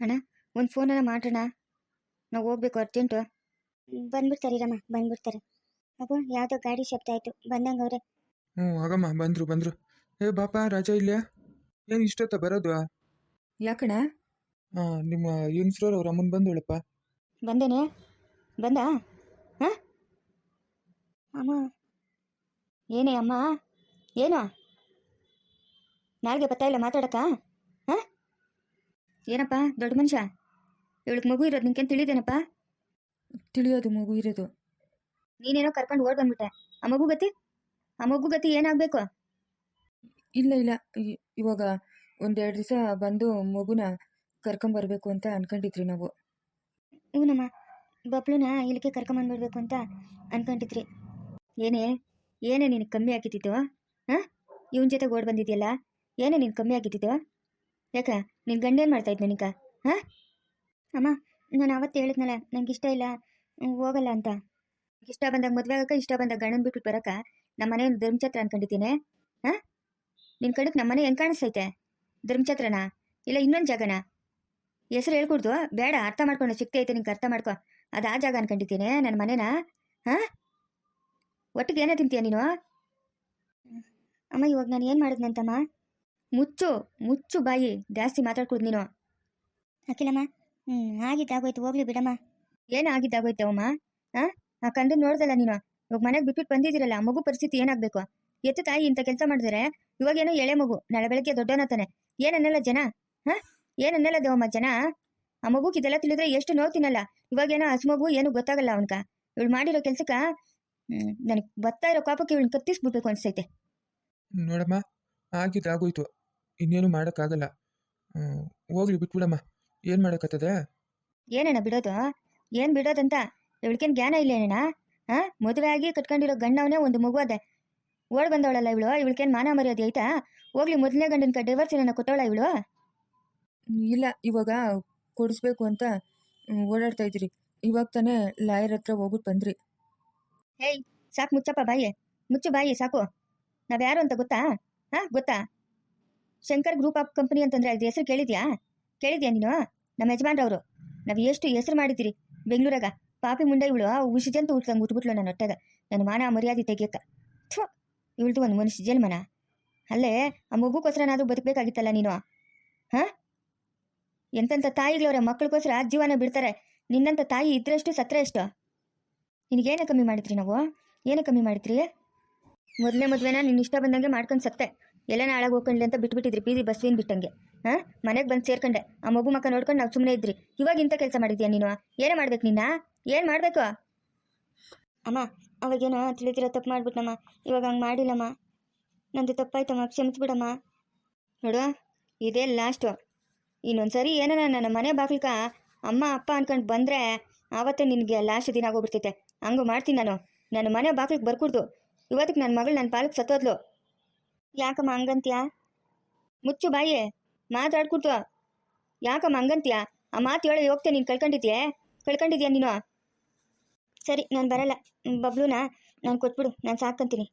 ಅಣ್ಣ ಒಂದು ಫೋನನ್ನ ಮಾಡೋಣ ನಾವು ಹೋಗ್ಬೇಕು ಅರ್ಜೆಂಟು ಬಂದ್ಬಿಡ್ತಾರೆ ರಮ್ಮ ಬಂದ್ಬಿಡ್ತಾರೆ. ಅಗೋ ಯಾವುದೋ ಗಾಡಿ ಶಬ್ದ ಆಯಿತು ಬಂದಂಗೆ ಅವರೇ. ಹ್ಞೂ ಆಗಮ್ಮ ಬಂದರು ಬಂದರು. ಏ ಬಾಪ ರಾಜ ಇಲ್ಲ ಏನು ಇಷ್ಟೊತ್ತ ಬರೋದು ಯಾಕಣ ಹಾಂ ನಿಮ್ಮ ಹೆಂಗ್ಸ್ರವ್ರು ಅವ್ರ ಅಮ್ಮನ ಬಂದೋಳಪ್ಪ ಬಂದೇನೆ? ಬಂದ? ಹಾಂ? ಅಮ್ಮ. ಏನೇ ಅಮ್ಮ? ಏನು? ನಾಲ್ಗೆ ಬತ್ತಾಯಿಲ್ಲ ಮಾತಾಡಕ ಮಾತಾಡಕ್ಕ? ಏನಪ್ಪ ದೊಡ್ಡ ಮನುಷ್ಯ? ಇವಳಿಗೆ ಮಗು ಇರೋದು ನಿನ್ಕೇನು ತಿಳಿದೇನಪ್ಪ? ತಿಳಿಯೋದು ಮಗು ಇರೋದು. ನೀನೇನೋ ಕರ್ಕೊಂಡು ಓಡ್ ಬಂದ್ಬಿಟ್ಟೆ. ಆ ಮಗು ಗತಿ? ಆ ಮಗು ಗತಿ ಏನಾಗಬೇಕು? ಇಲ್ಲ ಇಲ್ಲ. ಇ- ಇವಾಗ ಒಂದೆರಡು ದಿವಸ ಬಂದು ಮಗುನ ಕರ್ಕೊಂಬರ್ಬೇಕು ಅಂತ ಅನ್ಕೊಂಡಿದ್ರಿ ನಾವು. ಹ್ಞೂನಮ್ಮ ಬಪ್ಲುನ ಇಲ್ಲಿಗೆ ಕರ್ಕೊಂಬಂದ್ಬಿಡ್ಬೇಕು ಅಂತ ಅನ್ಕೊಂಡಿದ್ರಿ. ಏನೇ ಏನೇ ನಿನಗೆ ಕಮ್ಮಿ ಆಗಿದ್ದಿದ್ದು ಹಾಂ? ಇವನ ಜೊತೆ ಓಡ್ ಬಂದಿದ್ಯಲ್ಲ ಏನೇ ನೀನು ಕಮ್ಮಿ ಆಗಿದ್ದಿತ್ತು ಯಾಕ? ನಿನ್ನ ಗಂಡೇನು ಮಾಡ್ತಾ ಇದ್ನ ನಿನಗ? ಹಾಂ? ಅಮ್ಮ, ನಾನು ಅವತ್ತು ಹೇಳಿದ್ನಲ್ಲ, ನಂಗೆ ಇಷ್ಟ ಇಲ್ಲ ಹೋಗಲ್ಲ ಅಂತ. ಇಷ್ಟ ಬಂದಾಗ ಮದುವೆ ಆಗಕ್ಕೆ, ಇಷ್ಟ ಬಂದಾಗ ಗಂಡನ ಬಿಟ್ಟು ಬರಕ ನಮ್ಮ ಮನೆ ಧರ್ಮಛತ್ರ ಅನ್ಕೊಂಡಿದ್ದೀನಿ. ಹಾಂ? ನಿನ್ನ ಕಡೆಗೆ ನಮ್ಮ ಮನೆ ಹೆಂಗೆ ಕಾಣಿಸ್ತೈತೆ? ಧರ್ಮಛತ್ರನಾ? ಇಲ್ಲ ಇನ್ನೊಂದು ಜಾಗನಾ? ಹೆಸರು ಹೇಳ್ಕೊಡ್ದು, ಬೇಡ, ಅರ್ಥ ಮಾಡ್ಕೊಂಡು ಶಕ್ತಿ ಐತೆ ನಿಂಗೆ ಅರ್ಥ ಮಾಡ್ಕೊ. ಅದು ಆ ಜಾಗ ಅನ್ಕೊಂಡಿದ್ದೀನಿ ನನ್ನ ಮನೇನ? ಹಾಂ? ಒಟ್ಟಿಗೆ ಏನೋ ತಿಂತೀಯ ನೀನು? ಅಮ್ಮ, ಇವಾಗ ನಾನು ಏನು ಮಾಡಿದ್ನಂತಮ್ಮ? ಮುಚ್ಚು ಮುಚ್ಚು ಬಾಯಿ ಜಾಸ್ತಿ ಮಾತಾಡ್ಕೊಡ್ ನೀನು. ಅಖಿಲಮ್ಮ ಹ್ಮ್ ಆಗಿದ್ದಾಗೋಯ್ತು ಹೋಗ್ಲಿ ಬಿಡಮ್ಮ. ಏನು ಆಗಿದ್ದಾಗೋಯ್ತವಮ್ಮ ಹಾಂ ಆ? ಕಂಡು ನೋಡ್ದಲ್ಲ ನೀನು? ಇವಾಗ ಮನೆಗೆ ಬಿಟ್ಬಿಟ್ಟು ಬಂದಿದ್ದೀರಲ್ಲ ಆ ಮಗು ಪರಿಸ್ಥಿತಿ ಏನಾಗ್ಬೇಕು? ಎತ್ತು ತಾಯಿ ಇಂಥ ಕೆಲಸ ಮಾಡಿದ್ರೆ ಇವಾಗ ಏನೋ ಎಳೆ ಮಗು ನಾಳೆ ಬೆಳಗ್ಗೆ ದೊಡ್ಡವನತಾನೆ ಏನನ್ನೆಲ್ಲ ಜನ ಹಾಂ ಏನನ್ನೆಲ್ಲ ದೇವಮ್ಮ ಜನ ಆ ಮಗುಗೆ ಇದೆಲ್ಲ ತಿಳಿದ್ರೆ ಎಷ್ಟು ನೋಡ್ತೀನಲ್ಲ ಇವಾಗೇನೋ ಹಸು ಮಗು ಏನು ಗೊತ್ತಾಗಲ್ಲ ಅವನ್ಕ. ಇವಳು ಮಾಡಿರೋ ಕೆಲ್ಸಕ್ಕ ನನಗೆ ಬರ್ತಾ ಇರೋ ಕೋಪಕ್ಕೆ ಇವಳನ್ನ ಕತ್ತಿಸ್ಬಿಡ್ಬೇಕು ಅನ್ಸೈತೆ ನೋಡಮ್ಮ ಆಗಿದ್ದಾಗೋಯ್ತು. ಇನ್ನೇನು ಮಾಡೋಕ್ಕಾಗಲ್ಲ. ಹೋಗ್ಲಿ ಬಿಟ್ಬಿಡಮ್ಮ. ಏನು ಮಾಡೋಕ್ಕತ್ತದೆ ಏನಣ್ಣ ಬಿಡೋದು? ಏನು ಬಿಡೋದಂತ? ಇವಳಿಗೇನು ಜ್ಞಾನ ಇಲ್ಲ ಏನಣ್ಣ ಹಾಂ ಮದುವೆ ಆಗಿ ಕಟ್ಕೊಂಡಿರೋ ಗಂಡವನೇ ಒಂದು ಮಗು ಅದೆ. ಓಡ್ ಬಂದವಳಲ್ಲ ಇವಳು? ಇವಳಿಗೇನು ಮಾನ ಮರ್ಯಾದೆ ಐತಾ? ಹೋಗ್ಲಿ ಮೊದಲನೇ ಗಂಡನ ಡೈವರ್ಸ್ ಏನನ್ನ ಕೊಟ್ಟವಳ ಇವಳು? ಇಲ್ಲ ಇವಾಗ ಕೊಡಿಸ್ಬೇಕು ಅಂತ ಓಡಾಡ್ತಾ ಇದ್ರಿ ಇವಾಗ ತಾನೇ ಲಾಯರ್ ಹತ್ರ ಹೋಗ್ಬಿಟ್ಟು ಬಂದ್ರಿ. ಹೇಯ್ ಸಾಕು ಮುಚ್ಚಪ್ಪ ಬಾಯಿ. ಮುಚ್ಚು ಬಾಯಿ ಸಾಕು. ನಾವ್ಯಾರು ಅಂತ ಗೊತ್ತಾ? ಹಾಂ ಗೊತ್ತಾ? ಶಂಕರ್ ಗ್ರೂಪ್ ಆಫ್ ಕಂಪನಿ ಅಂತಂದ್ರೆ ಅದ್ರ ಹೆಸರು ಕೇಳಿದ್ಯಾ? ಕೇಳಿದ್ಯಾ ನೀನು? ನಮ್ಮ ಯಜಮಾನ್ರವರು. ನಾವು ಎಷ್ಟು ಹೆಸರು ಮಾಡಿದ್ದೀರಿ? ಬೆಂಗಳೂರಾಗ. ಪಾಪಿ ಮುಂಡೆ ಇವಳು ಉಷಿಜಂತ ಉಟ್ಲಂಗೆ ಉಟ್ಬಿಟ್ಲು ನನ್ನ ಹೊಟ್ಟೆಗ ನನ್ನ ಮಾನ ಮರ್ಯಾದೆ ತೆಗಿಯಕ್ಕ ಥೋ, ಇವಳ್ದು ಒಂದು ಮನುಷ್ಯ ಜನ್ಮನ ಅಲ್ಲೇ, ಆ ಮಗುಗೋಸ್ಕರನಾದ್ರೂ ಬದುಕಬೇಕಾಗಿತ್ತಲ್ಲ ನೀನು? ಹಾಂ? ಎಂತೆಂಥ ತಾಯಿಗಳವ್ರೆ ಮಕ್ಕಳಿಗೋಸ್ಕರ ಜೀವನ ಬಿಡ್ತಾರೆ. ನಿನ್ನಂಥ ತಾಯಿ ಇದ್ರಷ್ಟು ಸತ್ರ ಎಷ್ಟು? ನಿನಗೇನು ಕಮ್ಮಿ ಮಾಡಿದ್ರಿ ನಾವು? ಏನೇ ಕಮ್ಮಿ ಮಾಡಿದ್ರಿ? ಮೊದಲನೇ ಮದುವೆನ ನಿನ್ನ ಇಷ್ಟ ಬಂದಂಗೆ ಮಾಡ್ಕೊಂಡು ಸತ್ತೆ. ಎಲ್ಲ ನಾಳಾಗಿ ಹೋಗ್ಕೊಂಡ್ಲಿ ಅಂತ ಬಿಟ್ಬಿಟ್ಟಿದ್ರಿ, ಬೀದಿ ಬಸ್ವಿನ ಬಿಟ್ಟಂಗೆ? ಹಾಂ? ಮನೆಗೆ ಬಂದು ಸೇರ್ಕೊಂಡೆ. ಆ ಮಗು ಮಕ್ಕ ನೋಡ್ಕೊಂಡು ನಾವು ಸುಮ್ಮನೆ ಇದ್ರಿ. ಇವಾಗ ಇಂಥ ಕೆಲಸ ಮಾಡಿದ್ಯಾ ನೀನು? ಏನೇ ಮಾಡ್ಬೇಕು ನಿನ್ನ? ಏನು ಮಾಡಬೇಕು? ಅಮ್ಮ, ಅವಾಗೇನೋ ತಿಳಿದಿರೋ ತಪ್ಪು ಮಾಡ್ಬಿಟ್ನಮ್ಮ. ಇವಾಗ ಹಂಗೆ ಮಾಡಿಲ್ಲಮ್ಮ. ನಂದು ತಪ್ಪಾಯ್ತಮ್ಮ. ಕ್ಷಮಿಸ್ಬಿಡಮ್ಮ. ನೋಡು, ಇದೇ ಲಾಸ್ಟು. ಇನ್ನೊಂದ್ಸರಿ ಏನಾರ ನನ್ನ ಮನೆ ಬಾಗ್ಲಿಕ್ಕ ಅಮ್ಮ, ಅಪ್ಪ ಅನ್ಕೊಂಡು ಬಂದರೆ ಆವತ್ತೇ ನಿನಗೆ ಲಾಸ್ಟ್ ದಿನ ಆಗೋಗ್ಬಿಡ್ತೈತೆ. ಹಂಗೂ ಮಾಡ್ತೀನಿ ನಾನು. ನನ್ನ ಮನೆ ಬಾಗ್ಲಿಗೆ ಬರ್ಕೊಡ್ದು. ಇವತ್ತಿಗೆ ನನ್ನ ಮಗಳು ನನ್ನ ಪಾಲಕ್ ಸತ್ತೋದ್ಲು. ಯಾಕಮ್ಮ ಹಂಗಂತೀಯ? ಮುಚ್ಚು ಬಾಯಿ, ಮಾತಾಡ್ಕೊಡ್ತು. ಯಾಕಮ್ಮ ಹಂಗಂತ್ಯ? ಆ ಮಾತು ಹೇಳಿ ಹೋಗ್ತೇನೆ, ನೀನು ಕಳ್ಕೊಂಡಿದ್ಯೆ? ಕಳ್ಕೊಂಡಿದ್ಯಾ ನೀನು? ಸರಿ, ನಾನು ಬರಲ್ಲ. ಬಬ್ಲೂನ ನಾನು ಕೊಟ್ಬಿಡು ನಾನು ಸಾಕಂತೀನಿ.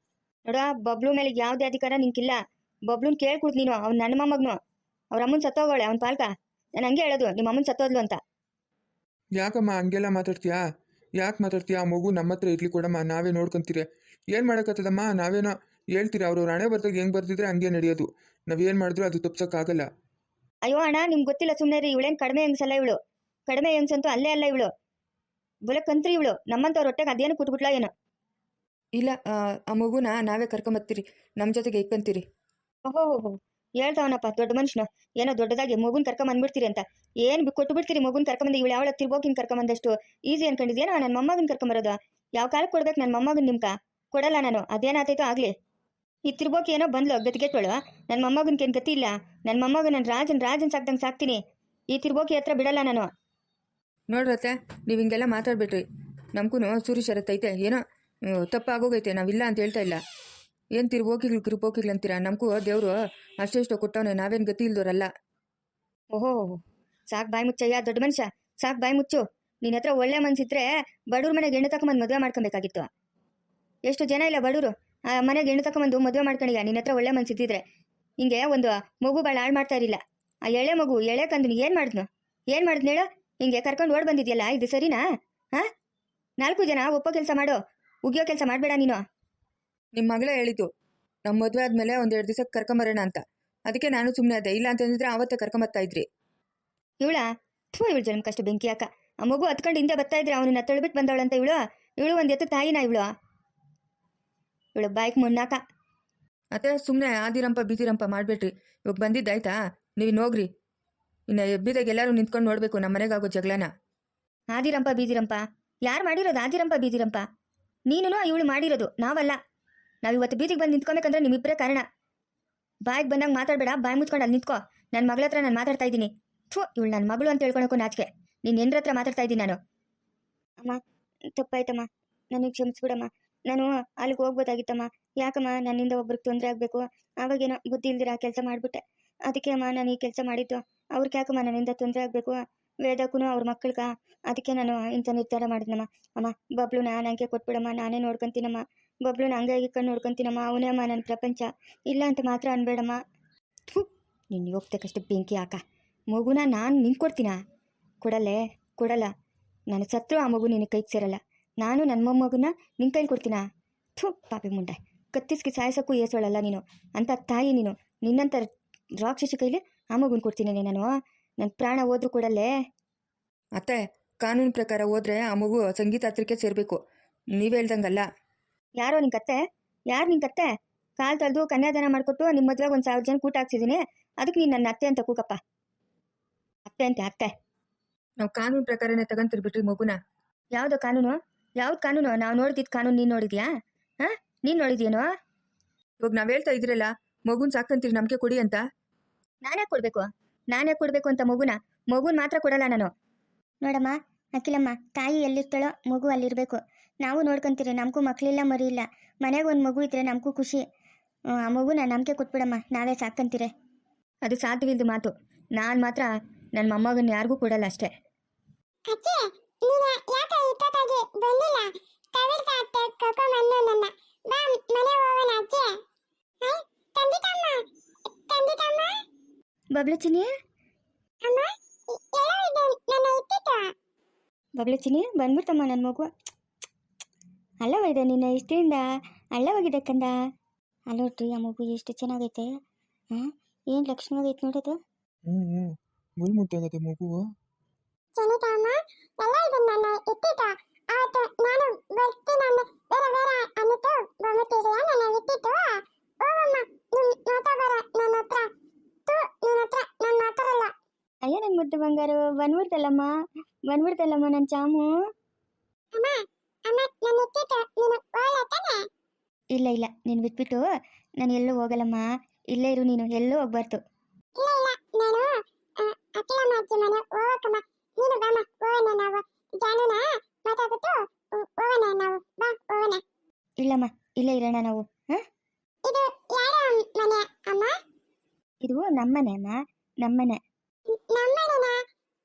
ನೋಡ ಬಬ್ಲು ಮೇಲೆ ಯಾವುದೇ ಅಧಿಕಾರ ನಿಂಗಿಲ್ಲ ಬಬ್ಲೂನ್ ಕೇಳ್ಕೊಡ್ತು ನೀನು, ಅವ್ನು ನನ್ನ ಮೊಮ್ಮಗನು. ಅವ್ರ ಅಮ್ಮನ ಸತ್ತೋಗೋಳೆ, ಅವ್ನ ಪಾಲ್ಕ. ನಾನು ಹಂಗೆ ಹೇಳೋದು ನಿಮ್ಮ ಅಮ್ಮನ ಸತ್ತೋದ್ಲು ಅಂತ. ಯಾಕಮ್ಮ ಹಂಗೆಲ್ಲ ಮಾತಾಡ್ತೀಯಾ? ಯಾಕೆ ಮಾತಾಡ್ತೀಯಾ? ಆ ಮಗು ನಮ್ಮ ಹತ್ರ ಇರ್ಲಿ ಕೊಡಮ್ಮ, ನಾವೇ ನೋಡ್ಕೊಂತೀರಿ. ಏನು ಮಾಡಕತ್ತದಮ್ಮ? ನಾವೇನೋ ಹೇಳ್ತೀರಿ ಅವರು ರಾಣೆ ಬರ್ದಾಗ ಹೆಂಗ್ ಬರ್ತಿದ್ರೆ ಹಂಗೆ ನಡೆಯೋದು. ನಾವೇನು ಮಾಡಿದ್ರು ಅದು ತಪ್ಸೋಕ್ಕಾಗಲ್ಲ. ಅಯ್ಯೋ ಅಣ್ಣ ನಿಮ್ಗೆ ಗೊತ್ತಿಲ್ಲ ಸುಮ್ಮನೆ ರೀ ಇವಳೇನು ಕಡಿಮೆ ಹೆಂಗ್ಸಲ್ಲ ಇವಳು. ಕಡಿಮೆ ಹೆಂಗ್ಸಂತೂ ಅಲ್ಲೇ ಅಲ್ಲ ಇವಳು. ಬುಲಕ್ಕಂತ್ರಿ ಇವಳು. ನಮ್ಮಂತವ್ರ ಹೊಟ್ಟೆಗೆ ಅದೇನು ಕೂತ್ಬಿಟ್ಲ ಏನೋ. ಇಲ್ಲ ಆ, ಆ ಮಗುನ ನಾವೇ ಕರ್ಕೊಂಬರ್ತೀರಿ ನಮ್ಮ ಜೊತೆಗೆ ಇಕ್ಕಂತೀರಿ. ಓಹೋ ಹೇಳ್ತಾವನಪ್ಪ ದೊಡ್ಡ ಮನುಷ್ಯನ. ಏನೋ ದೊಡ್ಡದಾಗಿ ಮಗುನ್ ಕರ್ಕೊಂಬಂದ್ಬಿಡ್ತೀರಿ ಅಂತ. ಏನ್ ಬಿ- ಕೊಟ್ಟು ಬಿಡ್ತೀರಿ ಮಗುನ್ ಕರ್ಕೊಂಬಂದು? ಇವಳು ಯಾವಳ ತಿರ್ಬೋಕಿನ್ ಕರ್ಕೊಂಬಂದಷ್ಟು? ಈಸಿ ನಾನು ನನ್ನ ಮೊಮ್ಮಗನ್ ಕರ್ಕೊಂಬರೋದು? ಯಾವ ಕಾಲಕ್ಕೆ ಕೊಡ್ಬೇಕು ನನ್ನ ಮೊಮ್ಮಗನ್ ನಿಮ್ಕ? ಕೊಡಲ್ಲ ನಾನು. ಅದೇನಾತೈತೋ ಆಗಲಿ. ಈ ತಿರ್ಬೋಕಿ ಏನೋ ಬಂದ್ಲು ಗತಿಗೆಟ್ಟೋಳು ನನ್ನ ಮೊಮ್ಮಗನ್ಗೆ ಏನು ಗತಿ ಇಲ್ಲ. ನನ್ನ ಮೊಮ್ಮಗ ನನ್ನ ರಾಜನ್ ರಾಜನ್ ಸಾಕ್ದಂಗೆ ಸಾಕ್ತೀನಿ. ಈ ತಿರ್ಬೋಕಿ ಹತ್ರ ಬಿಡಲ್ಲ ನಾನು. ನೋಡ್ರತ್ತೆ ನೀವು ಹಿಂಗೆಲ್ಲ ಮಾತಾಡ್ಬಿಟ್ರಿ. ನಮಗೂ ಸೂರಿ ಶರತ್ತೈತೆ ಏನೋ ತಪ್ಪಾಗೋಗೈತೆ. ನಾವಿಲ್ಲ ಅಂತ ಹೇಳ್ತಾ ಇಲ್ಲ. ಏನು ತಿರ್ಬೋಕಿಗ್ಲು ಕಿರುಪೋಕಿಗ್ಲು ಅಂತೀರಾ? ನಮಗೂ ದೇವರು ಅಷ್ಟೆಷ್ಟೋ ಕೊಟ್ಟವನು. ನಾವೇನು ಗತಿ ಇಲ್ದೋರಲ್ಲ. ಓಹೋ ಸಾಕು ಬಾಯಿ ಮುಚ್ಚಯ್ಯ ದೊಡ್ಡ ಮನುಷ್ಯ. ಸಾಕು ಬಾಯಿ ಮುಚ್ಚು. ನಿನ್ನ ಹತ್ರ ಒಳ್ಳೆ ಮನ್ಸಿದ್ರೆ ಬಡವ್ರ ಮನೆಗೆ ಹೆಣ್ಣು ತಕೊಂಬಂದು ಮದುವೆ ಮಾಡ್ಕೊಬೇಕಾಗಿತ್ತು. ಎಷ್ಟು ಜನ ಇಲ್ಲ ಬಡವರು ಆ ಮನೆಗೆ ಹೆಣ್ಣು ತಕೊಂಬಂದು ಮದುವೆ ಮಾಡ್ಕೊಂಡಿಗ ನಿನ್ನ ಹತ್ರ ಒಳ್ಳೆ ಮನ್ಸಿದ್ದಿದ್ರೆ ಹಿಂಗೆ ಒಂದು ಮಗು ಭಾಳ ಹಾಳು ಮಾಡ್ತಾ ಇರಲಿಲ್ಲ. ಆ ಎಳೆ ಮಗು ಎಳೆ ಕಂದು ಏನು ಮಾಡಿದ್ನು? ಏನು ಮಾಡಿದ್ನು ಹೇಳು? ಹಿಂಗೆ ಕರ್ಕೊಂಡು ಓಡ್ ಬಂದಿದ್ಯಲ್ಲ ಇದು ಸರಿನಾ? ಹಾಂ ನಾಲ್ಕು ಜನ ಒಪ್ಪೋ ಕೆಲಸ ಮಾಡು ಉಗಿಯೋ ಕೆಲಸ ಮಾಡಬೇಡ ನೀನು. ನಿಮ್ಮ ಮಗಳೇ ಹೇಳಿದ್ದು ನಮ್ಮ ಮದುವೆ ಆದಮೇಲೆ ಒಂದೆರಡು ದಿವಸಕ್ಕೆ ಕರ್ಕೊಂಬರೋಣ ಅಂತ. ಅದಕ್ಕೆ ನಾನು ಸುಮ್ಮನೆ ಅದೇ. ಇಲ್ಲ ಅಂತಂದಿದ್ರೆ ಆವತ್ತೇ ಕರ್ಕೊಂಬರ್ತಾ ಇದ್ರಿ. ಇವಳ? ಥೂ ಇವಳು ಜನ್ಮ ಕಷ್ಟ ಬೆಂಕಿ ಅಕ್ಕ ಆ ಮಗು ಹತ್ಕೊಂಡು ಹಿಂದೆ ಬರ್ತಾ ಇದ್ರೆ ಅವನನ್ನ ತಳ್ಬಿಟ್ಟು ಬಂದವಳಂತ ಇವಳು? ಇವಳು ಒಂದು ಎತ್ತು ತಾಯಿನ ಇವಳು? ಇವಳು ಬೈಕ್ ಮುನ್ನಾಕ. ಅತ್ತೆ ಸುಮ್ಮನೆ ಆದಿರಂಪ ಬೀದಿರಂಪ ಮಾಡಬೇಡ್ರಿ. ಇವಾಗ ಬಂದಿದ್ದಾಯ್ತಾ ನೀವು ನೋಗ್ರಿ ಇನ್ನು ಎಬ್ಬಿದಾಗ ಎಲ್ಲರೂ ನಿಂತ್ಕೊಂಡು ನೋಡಬೇಕು ನಮ್ಮ ಮನೆಗಾಗೋ ಜಗಳನ. ಆದಿರಂಪ ಬೀದಿರಂಪ. ಯಾರು ಮಾಡಿರೋದು ಆದಿರಂಪ ಬೀದಿರಂಪ? ನೀನು ಇವಳು ಮಾಡಿರೋದು ನಾವಲ್ಲ. ನಾವು ಇವತ್ತು ಬೀದಿಗೆ ಬಂದು ನಿಂತ್ಕೊಬೇಕಂದ್ರೆ ನಿಮ್ಮಿಬ್ಬರೇ ಕಾರಣ. ಬಾಯ್ಗೆ ಬಂದಾಗ ಮಾತಾಡಬೇಡ ಬಾಯಿ ಮುಚ್ಕೊಂಡು ಅಲ್ಲಿ ನಿಂತ್ಕೋ. ನನ್ನ ಮಗಳ ಹತ್ರ ನಾನು ಮಾತಾಡ್ತಾ ಇದ್ದೀನಿ. ಥೂ ಇವಳು ನನ್ನ ಮಗಳು ಅಂತ ಹೇಳ್ಕೊಳಕ್ಕೂ ನಾಚಿಕೆ. ನೀನು ಎಂದ್ರ ಹತ್ರ ಮಾತಾಡ್ತಾ ಇದ್ದೀನಿ ನಾನು. ಅಮ್ಮ ತಪ್ಪಾಯ್ತಮ್ಮ. ನನಗೆ ಕ್ಷಮಿಸ್ಬಿಡಮ್ಮ. ನಾನು ಅಲ್ಲಿಗೆ ಹೋಗ್ಬೋದಾಗಿತ್ತಮ್ಮ. ಯಾಕಮ್ಮ, ನನ್ನಿಂದ ಒಬ್ರಿಗೆ ತೊಂದರೆ ಆಗಬೇಕು? ಆವಾಗೇನೋ ಬುದ್ಧಿ ಇಲ್ದಿರ ಕೆಲಸ ಮಾಡಿಬಿಟ್ಟೆ. ಅದಕ್ಕೆ ಅಮ್ಮ, ನಾನು ಈ ಕೆಲಸ ಮಾಡಿದ್ದು. ಅವ್ರಿಗೆ ಯಾಕಮ್ಮ ನನ್ನಿಂದ ತೊಂದರೆ ಆಗಬೇಕು? ವೇದಕ್ಕೂ ಅವ್ರ ಮಕ್ಕಳಿಗ. ಅದಕ್ಕೆ ನಾನು ಇಂಥ ನಿರ್ಧಾರ ಮಾಡಿದ್ನಮ್ಮ. ಅಮ್ಮ ಬಬ್ಲು ನನಗೆ ಕೊಟ್ಬಿಡಮ್ಮ. ನಾನೇ ನೋಡ್ಕೊಂತೀನಮ್ಮ. ಬಬ್ಲು ನಂಗಾಗಿ ಕಣ್ಣು ನೋಡ್ಕೊಂತೀನಮ್ಮ. ಅವನೇ ಅಮ್ಮ ನನ್ನ ಪ್ರಪಂಚ. ಇಲ್ಲ ಅಂತ ಮಾತ್ರ ಅನ್ಬೇಡಮ್ಮ. ನೀನು ಹೋಗ್ತಕ್ಕಷ್ಟು ಬೆಂಕಿ ಹಾಕ. ಮಗುನ ನಾನು ನಿಂಗೆ ಕೊಡ್ತೀನಾ ಕೊಡಲ್ಲೇ, ಕೊಡಲ್ಲ. ನನ್ನ ಸತ್ರು ಆ ಮಗು ನಿನ್ನ ಕೈಗೆ ಸೇರಲ್ಲ. ನಾನು ನನ್ನ ಮೊಮ್ಮಗನ್ನ ನಿನ್ನ ಕೈಲಿ ಕೊಡ್ತೀನಾ ಥು ಪಾಪಿ ಮುಂಡೆ. ಕತ್ತಿಸ್ಗೆ ಸಾಯಿಸೋಕ್ಕೂ ಏಸೋಳಲ್ಲ ನೀನು. ಅಂತ ತಾಯಿ ನೀನು. ನಿನ್ನಂಥ ರಾಕ್ಷಸಿ ಕೈಲಿ ಆ ಮಗುನ ಕೊಡ್ತೀನಿ ನಾನು. ನನ್ನ ಪ್ರಾಣ ಹೋದ್ರೂ ಕೊಡಲ್ಲೇ ಅತ್ತೆ ಕಾನೂನು ಪ್ರಕಾರ ಹೋದ್ರೆ ಆ ಮಗು ಸಂಗೀತ ಹತ್ರಕ್ಕೆ ಸೇರಬೇಕು. ನೀವು ಹೇಳ್ದಂಗಲ್ಲ. ಯಾರೋ ನಿನ್ ಕತ್ತೆ ಯಾರು ನಿನ್ ಕತ್ತೆ ಕಾಲ್ ತಳ್ದು ಕನ್ಯಾದಾನ ಮಾಡ್ಕೊಟ್ಟು ನಿಮ್ಮ ಮದುವೆಗೆ ಒಂದು ಸಾವಿರ ಜನ ಕೂಟ ಹಾಕ್ಸಿದ್ದೀನಿ ಅದಕ್ಕೆ ನೀನು ನನ್ನ ಅತ್ತೆ ಅಂತ ಕೂಕಪ್ಪ ಅತ್ತೆ ಅಂತೆ ಅತ್ತೆ. ನಾವು ಕಾನೂನು ಪ್ರಕಾರನೇ ತಗೊಂತಿರ್ಬಿಟ್ರಿ ಮಗುನ. ಯಾವ್ದು ಕಾನೂನು? ಯಾವ್ದು ಕಾನೂನು? ನಾವು ನೋಡ್ದಿದ್ದು ಕಾನೂನು ನೀನು ನೋಡಿದ್ಯಾ? ಹಾಂ? ನೀನು ನೋಡಿದ್ಯೇನೋ? ಇವಾಗ ನಾವು ಹೇಳ್ತಾ ಇದ್ರಲ್ಲ ಮಗುನ್ ಸಾಕಂತೀರಿ ನಮಗೆ ಕೊಡಿ ಅಂತ. ನಾನೇ ಕೊಡಬೇಕು? ನಾನೇ ಕೊಡಬೇಕು ಅಂತ ಮಗುನ? ಮಗುನ ಮಾತ್ರ ಕೊಡಲ್ಲ ನಾನು. ನೋಡಮ್ಮ ಅಖಿಲಮ್ಮ ತಾಯಿ ಎಲ್ಲಿರ್ತಾಳೋ ಮಗು ಅಲ್ಲಿರ್ಬೇಕು. ನಾವು ನೋಡ್ಕೊಂತೀರಿ ನಮಗೂ ಮಕ್ಕಳಿಲ್ಲ ಮರಿ ಇಲ್ಲ ಮನೆಗೆ ಒಂದು ಮಗು ಇದ್ರೆ ನಮಗೂ ಖುಷಿ. ಆ ಮಗುನ ನಮಗೆ ಕೊಟ್ಬಿಡಮ್ಮ ನಾವೇ ಸಾಕಂತೀರಿ. ಅದು ಸಾಧ್ಯವಿಲ್ದು ಮಾತು. ನಾನು ಮಾತ್ರ ನನ್ನ ಮೊಮ್ಮಗನ ಯಾರಿಗೂ ಕೊಡಲ್ಲ ಅಷ್ಟೇ. ಅಜ್ಜಿ ನೀನ ಯಾಕೆ ಇಪ್ಪತ್ತಾಗಿ ಬಂದಿಲ್ಲ? ಕವಿತಾ ಅತ್ತೆ ಕರ್ಕೊಂಬಂದು ನನ್ನ. ಬಾ ಮನೆ ಹೋಗೋಣ ಅಜ್ಜಿ. ಹೈ ತಂದಿತಮ್ಮ ತಂದಿತಮ್ಮ ಬಬ್ಲು ಚಿನಿ ಅಮ್ಮ ಎಲ್ಲೋ ಇದೆ ನನ್ನ ಇಟ್ಟಿತ್ತು. ಬಬ್ಲು ಚಿನಿ ಬಂದ್ಬಿಡ್ತಮ್ಮ ನನ್ನ ಮಗು. ಅಲ್ಲವ ಇದೆ ನಿನ್ನ ಇಷ್ಟದಿಂದ ಅಳ್ಳವಾಗಿದೆ ಕಂದ. ಅಲ್ಲೋಡ್ರಿ ಆ ಮಗು ಎಷ್ಟು ಚೆನ್ನಾಗೈತೆ. ಹಾಂ ಏನು ಲಕ್ಷಣವಾಗೈತೆ ನೋಡೋದು ಹ್ಞೂ ಹ್ಞೂ ಮುಲ್ ಮುಟ್ಟಂಗತ್ತೆ ಮಗು. ಜನಿತಾ ಅಮ್ಮ ಎಲ್ಲ ಇದೆ ನನ್ನ ಇಟ್ಟಿತ್ತು ಅವತ್ತು ನಾನು ಬರ್ತೀನಂದು ಬೇರೆ ಬೇರೆ ಅನ್ನಿತು ಬಂದ್ಬಿಟ್ಟಿದೆಯಾ ನನ್ನ ಇಟ್ಟಿತ್ತು ಹೋಗಮ್ಮ ನಿನ್ ಬರ ನನ್ನ ಹತ್ರ. ತು ನಿನ್ನ ಹತ್ರ ನನ್ನ ಮಾತಾಡಲ್ಲ ಅಯ್ಯ ನನ್ನ ಮುದ್ದು ಬಂಗಾರು ಬಂದ್ಬಿಡ್ತಲ್ಲಮ್ಮ? ಬಂದ್ಬಿಡ್ತಲ್ಲಮ್ಮ ನನ್ ಚಾಮು? ಅಮ್ಮ ಅಮ್ಮ ನನ್ನ ಇಟ್ಟಿತ್ತು ನೀನು ಹೋಗಲ್ಲ ಇಲ್ಲ ಇಲ್ಲ ನೀನು ಬಿಟ್ಬಿಟ್ಟು ನಾನು ಎಲ್ಲೂ ಹೋಗಲ್ಲಮ್ಮ. ಇಲ್ಲೇ ಇರು ನೀನು ಎಲ್ಲೂ ಹೋಗ್ಬಾರ್ದು. ಇಲ್ಲ ಇಲ್ಲ ನಾನು ಅಖಿಲಮ್ಮ ಅಜ್ಜಿ ಮನೆ ಹೋಗಕ್ಕಮ್ಮ ನೀನು ಬಾಮ್ಮ ಹೋಗೋಣ ನಾವು ಜಾನುನ ಮಾತಾಡ್ಬಿಟ್ಟು ಹೋ- ಹೋಗೋಣ ನಾವು ಬಾ ಹೋಗೋಣ ಇಲ್ಲಮ್ಮ ಇಲ್ಲೇ ಇರೋಣ ನಾವು ಹಾ? ಇದು ಯಾರ ಮನೆ ಅಮ್ಮ? ಇದು ನಮ್ಮನೆ ಅಮ್ಮ ನಮ್ಮನೆ. ನಮ್ಮನೆನ?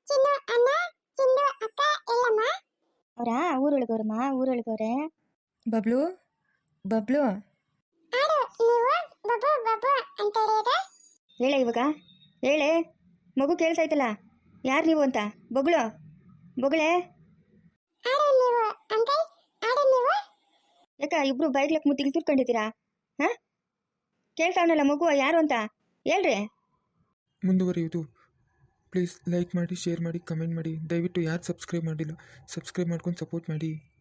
ಚಿನ್ನು ಅಣ್ಣ ಚಿನ್ನು ಅಕ್ಕ ಎಲ್ಲಮ್ಮ? ಅವರಾ ಊರೊಳಗವ್ರಮ್ಮ ಊರೊಳಗವ್ರೆ? ಬಬ್ಲು ಬಬ್ಲು. ಆಡು ನೀವು ಬಬು ಬಬು ಅಂತ ಹೇಳಿದ್ರೆ? ಹೇಳೆ ಇವಾಗ ಹೇಳೆ. ಮಗು ಕೇಳ್ತೈತಲ್ಲ ಯಾರು ನೀವು ಅಂತ? ಬೊಗಳು ಬೊಗಳೇ ಆಡು ನೀವು ಅಂಕಲ್ ಆಡು ನೀವು ಯಾಕ ಇಬ್ರು ಬೈಗ್ಲಕ್ಕೆ ಮುತ್ತಿಗೆ ತಿರ್ಕೊಂಡಿದ್ದೀರಾ ಹಾಂ? ಕೇಳ್ತಾವನಲ್ಲ ಮಗು, ಯಾರು ಅಂತ? ಹೇಳ್ರಿ. ಮುಂದುವರಿಯುವುದು. ಪ್ಲೀಸ್ ಲೈಕ್ ಮಾಡಿ, ಶೇರ್ ಮಾಡಿ, ಕಮೆಂಟ್ ಮಾಡಿ. ದಯವಿಟ್ಟು ಯಾರು ಸಬ್ಸ್ಕ್ರೈಬ್ ಮಾಡಿಲ್ಲ, ಸಬ್ಸ್ಕ್ರೈಬ್ ಮಾಡ್ಕೊಂಡು ಸಪೋರ್ಟ್ ಮಾಡಿ.